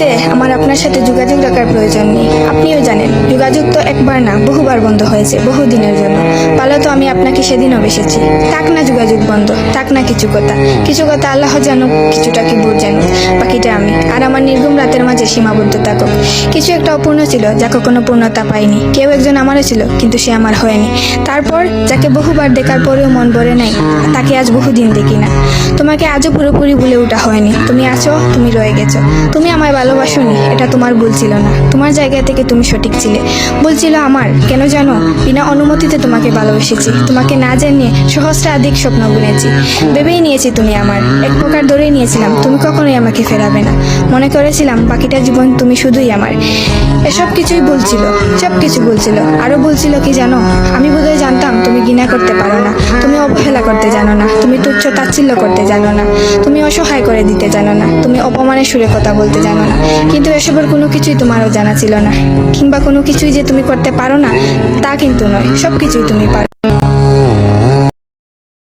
আপনার সাথে যোগাযোগ রাখার প্রয়োজন নেই। আপনিও জানেন, যোগাযোগ তো একবার না, বহুবার বন্ধ হয়েছে বহুদিনের জন্য। পালা তো আমি আপনাকে সেদিনও বেসেছি। তাক না যোগাযোগ বন্ধ, থাক না কিছু কথা। কিছু কথা আল্লাহ জানুক কিছুটা কি বুঝ জানুক বাকিটা আমি। আর আমার নির্গুম রাতের মাঝে সীমাবদ্ধ থাকুক। কিছু একটা অপূর্ণ ছিল যা কখনো পূর্ণতা পায়নি। কেউ একজন আমারও ছিল, কিন্তু সে আমার হয়নি। তারপর যাকে বহুবার দেখার পরেও মন ভরে নাই, তাকে আজ বহুদিন দেখি না। তোমাকে আজও পুরোপুরি ভুলে ওঠা হয়নি। তুমি আছো, তুমি রয়ে গেছো। তুমি আমায় ভালোবাসোনি, এটা তোমার ভুল ছিল না। তোমার জায়গা থেকে তুমি সঠিক ছিলে। ভুল ছিল আমার। কেন জানো? বিনা অনুমতিতে তোমাকে ভালোবেসেছি। তোমাকে না জানিয়ে সহস্রাধিক স্বপ্ন বুনেছি। ভেবেই নিয়েছি তুমি আমার। এক প্রকার ধরেই নিয়েছিলাম, তুমি কখনোই আমাকে ফেরাবে না। মনে করেছিলাম, বাকিটা জীবন তুমি শুধুই আমার। এসব কিছুই বলছিল, সব কিছু বলছিল। আরও বলছিল কি জানো, আমি বোধহয় জানতাম তুমি ঘৃণা করতে পারো না, তুমি অবহেলা করতে জানো না, তুমি তুচ্ছ তাচ্ছিল্য করতে জানো না, তুমি অসহায় করে দিতে জানো না, তুমি অপমানের সুরে কথা বলতে জানো না। কিন্তু এসবের কোনো কিছুই তোমারও জানা ছিল না, কিংবা কোনো কিছুই যে তুমি করতে পারো না, তা কিন্তু নয়, সব কিছুই তুমি পারো।